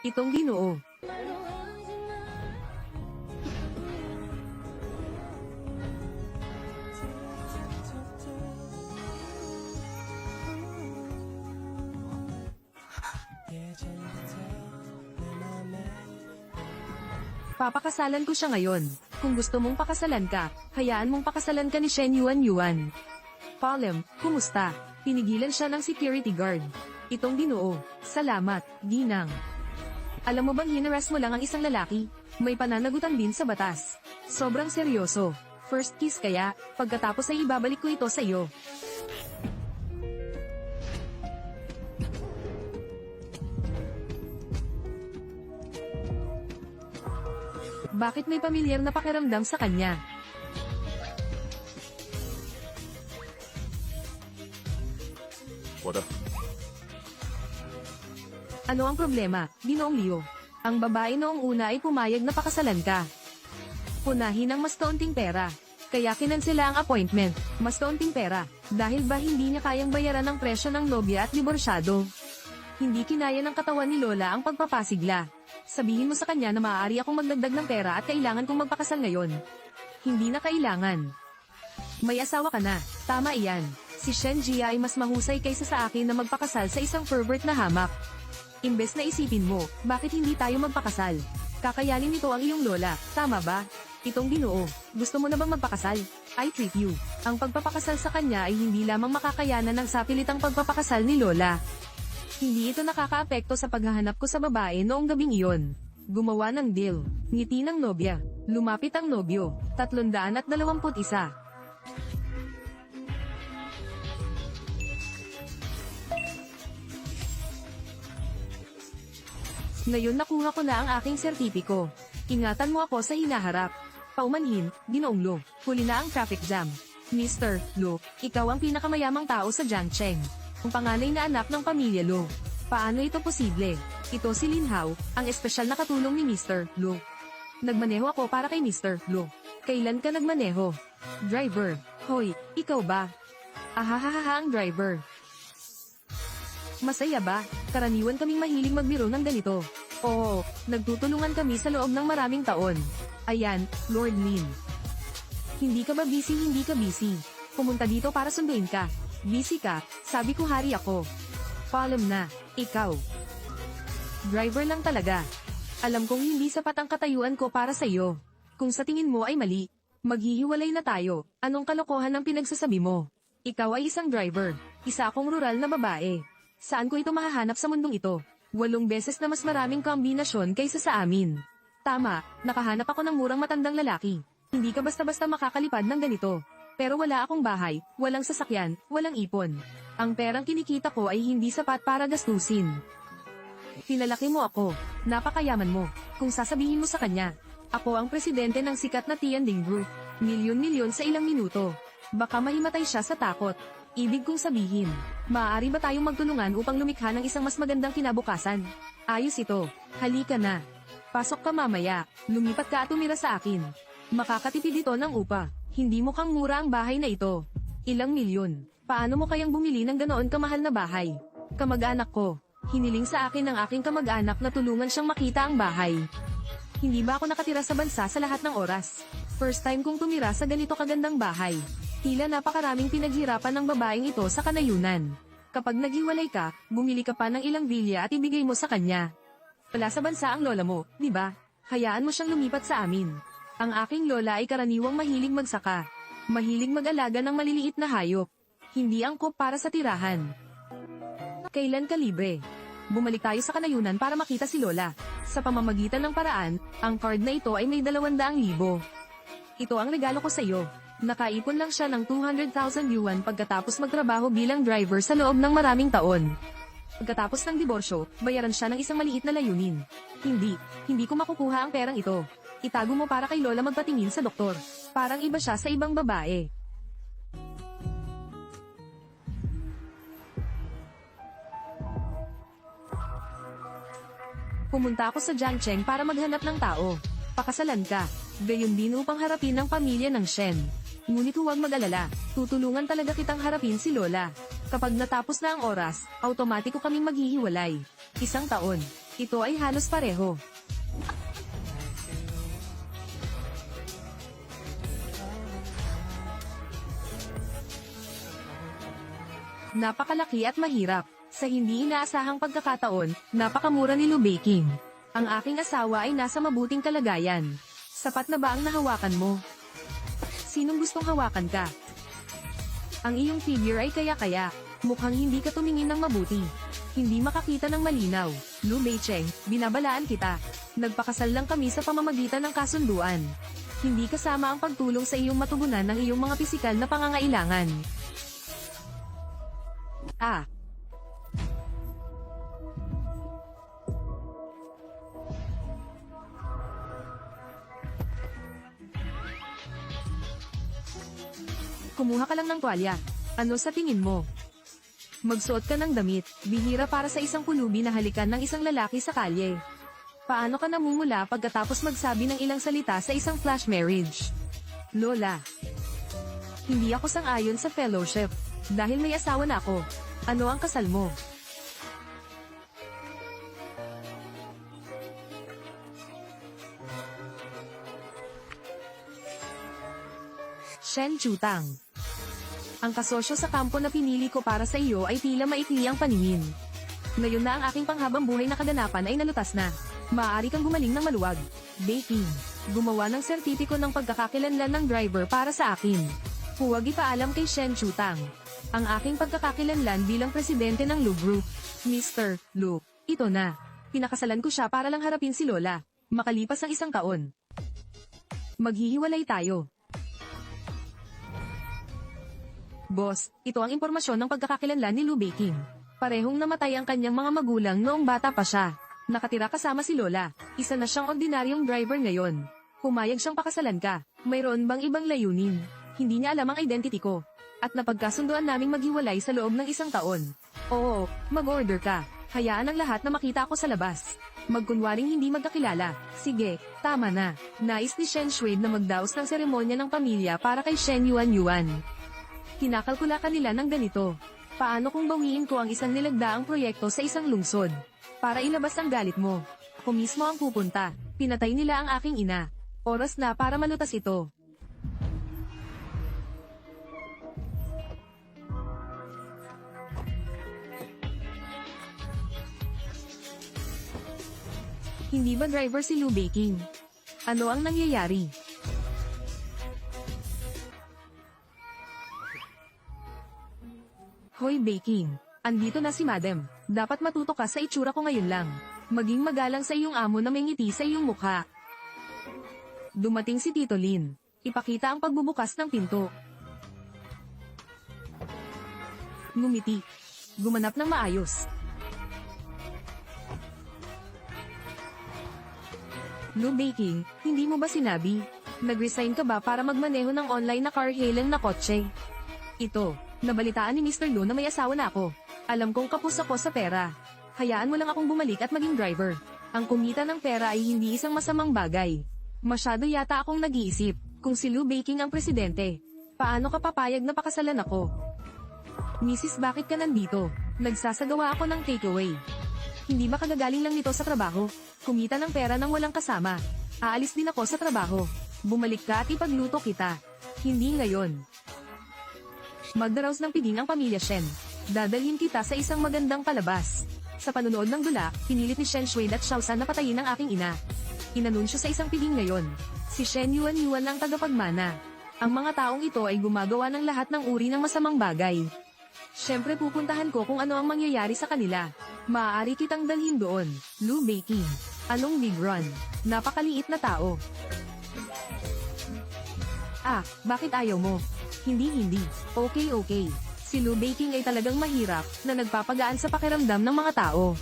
Itong ginoo. Papakasalan ko siya ngayon. Kung gusto mong pakasalan ka, hayaan mong pakasalan ka ni Shen Yuan Yuan. Palem, kumusta? Pinigilan siya ng security guard. Itong ginoo. Salamat, ginang. Alam mo bang hinaras mo lang ang isang lalaki? May pananagutan din sa batas. Sobrang seryoso. First kiss kaya, pagkatapos ay ibabalik ko ito sa iyo. Bakit may pamilyar na pakiramdam sa kanya? Wala. Ano ang problema, Ginoong Leo? Ang babae noong una ay pumayag na pakasalan ka. Punahin ng mas kaunting pera. Kaya kinansela ang appointment, mas kaunting pera, dahil ba hindi niya kayang bayaran ang presyo ng nobya at diborsyado. Hindi kinaya ng katawan ni Lola ang pagpapasigla. Sabihin mo sa kanya na maaari akong magdagdag ng pera at kailangan kong magpakasal ngayon. Hindi na kailangan. May asawa ka na, tama iyan. Si Shen Jia ay mas mahusay kaysa sa akin na magpakasal sa isang pervert na hamak. Imbes na isipin mo, bakit hindi tayo magpakasal? Kakayanin nito ang iyong lola, tama ba? Itong ginoo, gusto mo na bang magpakasal? I treat you. Ang pagpapakasal sa kanya ay hindi lamang makakayanan ng sapilitang pagpapakasal ni lola. Hindi ito nakakaapekto sa paghahanap ko sa babae noong gabing iyon. Gumawa ng deal. Ngiti ng nobya. Lumapit ang nobyo. 321. Ngayon nakuha ko na ang aking sertipiko. Ingatan mo ako sa hinaharap. Paumanhin, ginoong Lo. Huli na ang traffic jam. Mr. Lo, ikaw ang pinakamayamang tao sa Jiangcheng. Ang panganay na anak ng pamilya Lo. Paano ito posible? Ito si Lin Hao, ang espesyal na katulong ni Mr. Lo. Nagmaneho ako para kay Mr. Lo. Kailan ka nagmaneho? Driver. Hoy, ikaw ba? Ahahaha ang driver. Masaya ba? Karaniwan kaming mahilig magbiro ng ganito. Oo, nagtutulungan kami sa loob ng maraming taon. Ayan, Lord Lin. Hindi ka ba busy, hindi ka busy. Pumunta dito para sunduin ka. Busy ka, sabi ko hari ako. Follow na, ikaw. Driver lang talaga. Alam kong hindi sapat ang katayuan ko para sa iyo. Kung sa tingin mo ay mali, maghihiwalay na tayo. Anong kalokohan ang pinagsasabi mo? Ikaw ay isang driver, isa akong rural na babae. Saan ko ito mahahanap sa mundong ito? Walong beses na mas maraming kombinasyon kaysa sa amin. Tama, nakahanap ako ng murang matandang lalaki. Hindi ka basta-basta makakalipad ng ganito. Pero wala akong bahay, walang sasakyan, walang ipon. Ang perang kinikita ko ay hindi sapat para gastusin. Pinalaki mo ako, napakayaman mo. Kung sasabihin mo sa kanya, ako ang presidente ng sikat na Tianding Group. Milyon-milyon sa ilang minuto. Baka mahimatay siya sa takot. Ibig kong sabihin, maaari ba tayong magtulungan upang lumikha ng isang mas magandang kinabukasan? Ayos ito. Halika na. Pasok ka mamaya. Lumipat ka at tumira sa akin. Makakatipid ito ng upa. Hindi mukhang mura ang bahay na ito. Ilang milyon. Paano mo kayang bumili ng ganoon kamahal na bahay? Kamag-anak ko. Hiniling sa akin ng aking kamag-anak na tulungan siyang makita ang bahay. Hindi ba ako nakatira sa bansa sa lahat ng oras? First time kong tumira sa ganito kagandang bahay. Tila napakaraming pinaghirapan ng babaeng ito sa kanayunan. Kapag naghiwalay ka, bumili ka pa ng ilang vilya at ibigay mo sa kanya. Wala sa bansa ang lola mo, di ba? Hayaan mo siyang lumipat sa amin. Ang aking lola ay karaniwang mahilig magsaka. Mahilig mag-alaga ng maliliit na hayop. Hindi angkop para sa tirahan. Kailan ka libre? Bumalik tayo sa kanayunan para makita si Lola. Sa pamamagitan ng paraan, ang card na ito ay may 200,000. Ito ang regalo ko sa iyo. Nakaipon lang siya ng 200,000 yuan pagkatapos magtrabaho bilang driver sa loob ng maraming taon. Pagkatapos ng diborsyo, bayaran siya ng isang maliit na layunin. Hindi, hindi ko makukuha ang perang ito. Itago mo para kay Lola magpatingin sa doktor. Parang iba siya sa ibang babae. Pumunta ako sa Jiangcheng para maghanap ng tao. Pakasalan ka. Gayon din upang harapin ang pamilya ng Shen. Ngunit huwag mag-alala, tutulungan talaga kitang harapin si Lola. Kapag natapos na ang oras, automatiko kaming maghihiwalay. Isang taon. Ito ay halos pareho. Napakalaki at mahirap. Sa hindi inaasahang pagkakataon, napakamura ni Lou Baking. Ang aking asawa ay nasa mabuting kalagayan. Sapat na ba ang nahawakan mo? Sinong gustong hawakan ka? Ang iyong figure ay kaya-kaya. Mukhang hindi ka tumingin ng mabuti. Hindi makakita ng malinaw. Lu Beicheng, binabalaan kita. Nagpakasal lang kami sa pamamagitan ng kasunduan. Hindi kasama ang pagtulong sa iyong matugunan ng iyong mga pisikal na pangangailangan. Ah, kumuha ka lang ng tuwalya. Ano sa tingin mo? Magsuot ka ng damit, bihira para sa isang pulubi na halikan ng isang lalaki sa kalye. Paano ka namumula pagkatapos magsabi ng ilang salita sa isang flash marriage? Lola. Hindi ako sang-ayon sa fellowship. Dahil may asawa na ako. Ano ang kasal mo? Shen Chutang. Ang kasosyo sa kampo na pinili ko para sa iyo ay tila maikli ang paningin. Ngayon na ang aking panghabang buhay na kaganapan ay nalutas na. Maaari kang gumaling ng maluwag. Baking. Gumawa ng sertipiko ng pagkakakilanlan ng driver para sa akin. Huwag ipaalam kay Shen Chutang. Ang aking pagkakakilanlan bilang presidente ng Lu Group. Mr. Lu. Ito na. Pinakasalan ko siya para lang harapin si Lola. Makalipas ang isang taon. Maghihiwalay tayo. Boss, ito ang impormasyon ng pagkakakilanlan ni Lou Baking. Parehong namatay ang kanyang mga magulang noong bata pa siya. Nakatira kasama si Lola. Isa na siyang ordinaryong driver ngayon. Pumayag siyang pakasalan ka. Mayroon bang ibang layunin? Hindi niya alam ang identity ko. At napagkasunduan naming maghiwalay sa loob ng isang taon. Oo, mag-order ka. Hayaan ang lahat na makita ako sa labas. Magkunwaring hindi magkakilala. Sige, tama na. Nais ni Shen Shuid na magdaos ng seremonya ng pamilya para kay Shen Yuan Yuan. Kinakalkula ka nila ng ganito. Paano kung bawiin ko ang isang nilagdaang proyekto sa isang lungsod? Para ilabas ang galit mo. Ako mismo ang pupunta. Pinatay nila ang aking ina. Oras na para malutas ito. Hindi ba driver si Lou Baking? Ano ang nangyayari? Hoy Baking, andito na si Madam. Dapat matuto ka sa itsura ko ngayon lang. Maging magalang sa iyong amo na may ngiti sa iyong mukha. Dumating si Tito Lin. Ipakita ang pagbubukas ng pinto. Ngumiti. Gumanap ng maayos. Lou Baking, hindi mo ba sinabi? Nag-resign ka ba para magmaneho ng online na car hailing na kotse? Ito, nabalitaan ni Mr. Lu na may asawa na ako. Alam kong kapos ako sa pera. Hayaan mo lang akong bumalik at maging driver. Ang kumita ng pera ay hindi isang masamang bagay. Masyado yata akong nag-iisip, kung si Lou Baking ang presidente. Paano ka papayag na pakasalan ako? Mrs. bakit ka nandito? Nagsasagawa ako ng takeaway. Hindi ba kagagaling lang nito sa trabaho? Kumita ng pera nang walang kasama. Aalis din ako sa trabaho. Bumalik ka at ipagluto kita. Hindi ngayon. Magdaraos ng piging ang pamilya Shen. Dadalhin kita sa isang magandang palabas. Sa panunood ng dula, pinilit ni Shen Shui at Xiaosan na patayin ang aking ina. Inanunsyo sa isang piging ngayon. Si Shen Yuan Yuan ang tagapagmana. Ang mga taong ito ay gumagawa ng lahat ng uri ng masamang bagay. Siyempre pupuntahan ko kung ano ang mangyayari sa kanila. Maaari kitang dalhin doon. Lou Baking. Anong big run? Napakaliit na tao. Ah, bakit ayaw mo? Hindi hindi. Okay okay. Si Lou Baking ay talagang mahirap na nagpapagaan sa pakiramdam ng mga tao.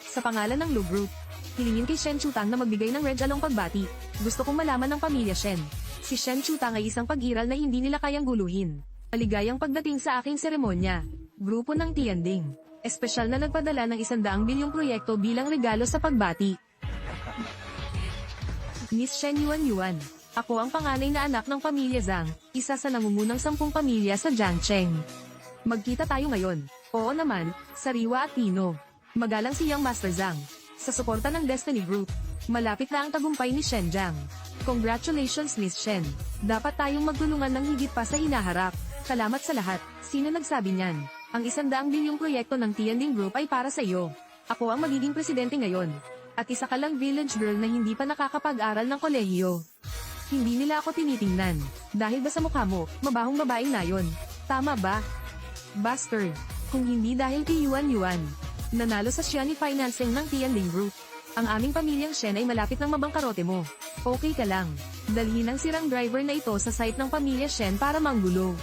Sa pangalan ng Lou Group, hilingin kay Shen Chutang na magbigay ng red along pagbati. Gusto kong malaman ng pamilya Shen. Si Shen Chutang ay isang pag-iral na hindi nila kayang guluhin. Maligayang pagdating sa aking seremonya. Grupo ng Tianding. Espesyal na nagpadala ng isandaang bilyong proyekto bilang regalo sa pagbati. Miss Shen Yuan Yuan. Ako ang panganay na anak ng pamilya Zhang, isa sa nangungunang sampung pamilya sa Jiangcheng. Magkita tayo ngayon. Oo naman, sariwa at tino. Magalang si Young Master Zhang. Sa suporta ng Destiny Group, malapit na ang tagumpay ni Shen Jiang. Congratulations Miss Shen. Dapat tayong magtulungan ng higit pa sa hinaharap. Salamat sa lahat. Sino nagsabi niyan? Ang isandaang bilyong proyekto ng Tianjin Group ay para sa iyo. Ako ang magiging presidente ngayon. At isa ka lang village girl na hindi pa nakakapag-aral ng kolehiyo. Hindi nila ako tinitingnan. Dahil ba sa mukha mo, mabahong babaeng na yon. Tama ba? Bastard. Kung hindi dahil kay Yuan Yuan. Nanalo sa Xiani Financing ng Tianjin Group. Ang aming pamilyang Shen ay malapit ng mabangkarote mo. Okay ka lang. Dalhin ang sirang driver na ito sa site ng pamilya Shen para manggulo.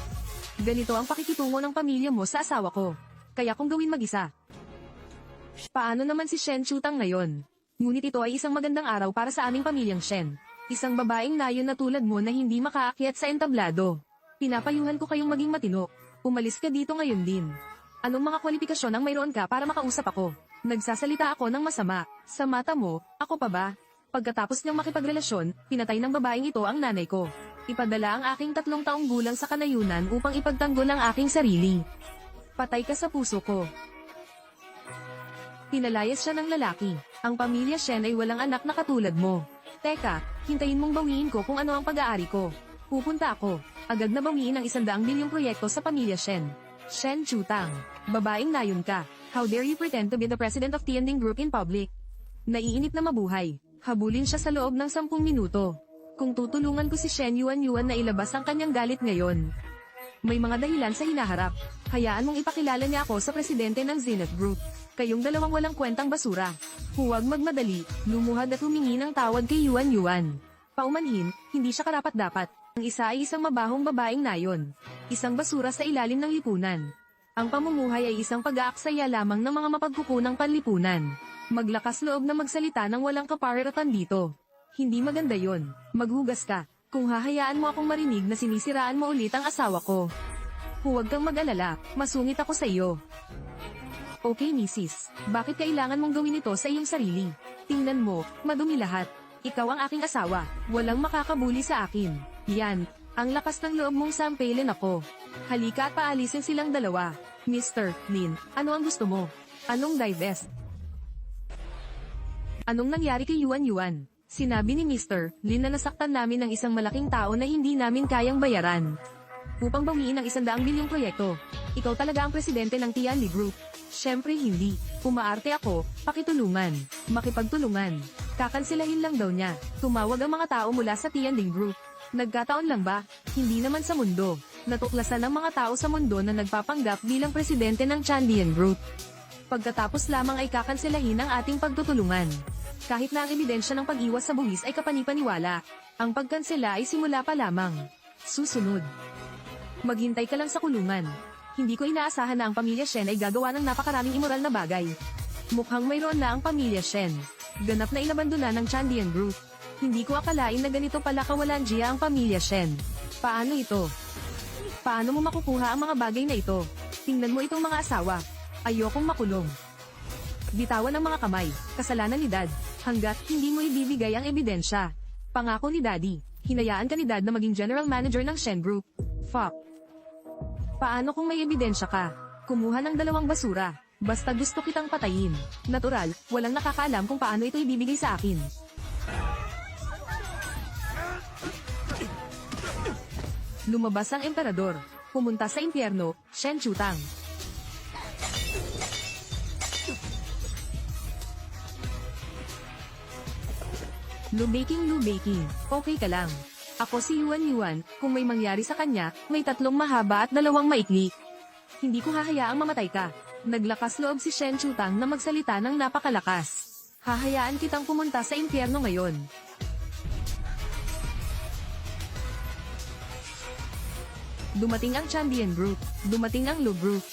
Ganito ang pakikitungo ng pamilya mo sa asawa ko. Kaya kung gawin mag-isa. Paano naman si Shen Chutang ngayon? Ngunit ito ay isang magandang araw para sa aming pamilyang Shen. Isang babaeng nayon na tulad mo na hindi makaakyat sa entablado. Pinapayuhan ko kayong maging matino. Umalis ka dito ngayon din. Anong mga kwalifikasyon ang mayroon ka para makausap ako? Nagsasalita ako ng masama. Sa mata mo, ako pa ba? Pagkatapos niyang makipagrelasyon, pinatay ng babaeng ito ang nanay ko. Ipadala ang aking tatlong taong gulang sa kanayunan upang ipagtanggol ang aking sarili. Patay ka sa puso ko. Pinalayas siya ng lalaki. Ang pamilya Shen ay walang anak na katulad mo. Teka, hintayin mong bawiin ko kung ano ang pag-aari ko. Pupunta ako. Agad na bawiin ang isandaang bilyong proyekto sa pamilya Shen. Shen Chutang. Babaeng nayon ka. How dare you pretend to be the president of Tianjin Group in public? Naiinip na mabuhay. Habulin siya sa loob ng sampung minuto. Kung tutulungan ko si Shen Yuan Yuan na ilabas ang kanyang galit ngayon. May mga dahilan sa hinaharap. Hayaan mong ipakilala niya ako sa presidente ng Zenith Group. Kayong dalawang walang kwentang basura. Huwag magmadali, lumuhad at humingi ng tawad kay Yuan Yuan. Paumanhin, hindi siya karapat-dapat. Ang isa ay isang mabahong babaeng nayon. Isang basura sa ilalim ng lipunan. Ang pamumuhay ay isang pag-aaksaya lamang ng mga mapagkukunang panlipunan. Maglakas loob na magsalita ng walang kaparatan dito. Hindi maganda yon. Maghugas ka. Kung hahayaan mo akong marinig na sinisiraan mo ulit ang asawa ko. Huwag kang mag-alala, masungit ako sa iyo. Okay, misis. Bakit kailangan mong gawin ito sa iyong sarili? Tingnan mo, madumi lahat. Ikaw ang aking asawa. Walang makakabuli sa akin. Yan. Ang lakas ng loob mong sampelin ako. Halika at paalisin silang dalawa. Mr. Lin, ano ang gusto mo? Anong divest? Anong nangyari kay Yuan Yuan? Sinabi ni Mr. Lin na nasaktan namin ng isang malaking tao na hindi namin kayang bayaran. Upang bawiin ang isandaang bilyong proyekto. Ikaw talaga ang presidente ng Tianli Group. Siyempre hindi. Pumaarte ako, pakitulungan, makipagtulungan. Kakansilahin lang daw niya. Tumawag ang mga tao mula sa Tianling Group. Nagkataon lang ba? Hindi naman sa mundo. Natuklasan ng mga tao sa mundo na nagpapanggap bilang presidente ng Chandian Group. Pagkatapos lamang ay kakansilahin ang ating pagtutulungan. Kahit na ang ebidensya ng pag-iwas sa buwis ay kapanipaniwala, ang pagkansela ay simula pa lamang. Susunod. Maghintay ka lang sa kulungan. Hindi ko inaasahan na ang pamilya Shen ay gagawa ng napakaraming immoral na bagay. Mukhang mayroon na ang pamilya Shen. Ganap na inabandona ng Chandian Group. Hindi ko akalain na ganito pala kawalanjiya ang pamilya Shen. Paano ito? Paano mo makukuha ang mga bagay na ito? Tingnan mo itong mga asawa. Ayokong makulong. Bitawan ang mga kamay, kasalanan ni Dad, hanggat hindi mo ibibigay ang ebidensya. Pangako ni Daddy, hinayaan ka ni Dad na maging general manager ng Shen Group. Fuck. Paano kung may ebidensya ka? Kumuha ng dalawang basura. Basta gusto kitang patayin. Natural, walang nakakaalam kung paano ito ibibigay sa akin. Lumabas ang emperador. Pumunta sa impyerno, Shen Chutang. Lubaking lubaking, okay ka lang. Ako si Yuan Yuan, kung may mangyari sa kanya, may tatlong mahaba at dalawang maikli. Hindi ko hahayaang mamatay ka. Naglakas loob si Shen Chutang na magsalita ng napakalakas. Hahayaan kitang pumunta sa impyerno ngayon. Dumating ang Chandian Group. Dumating ang Lu Group.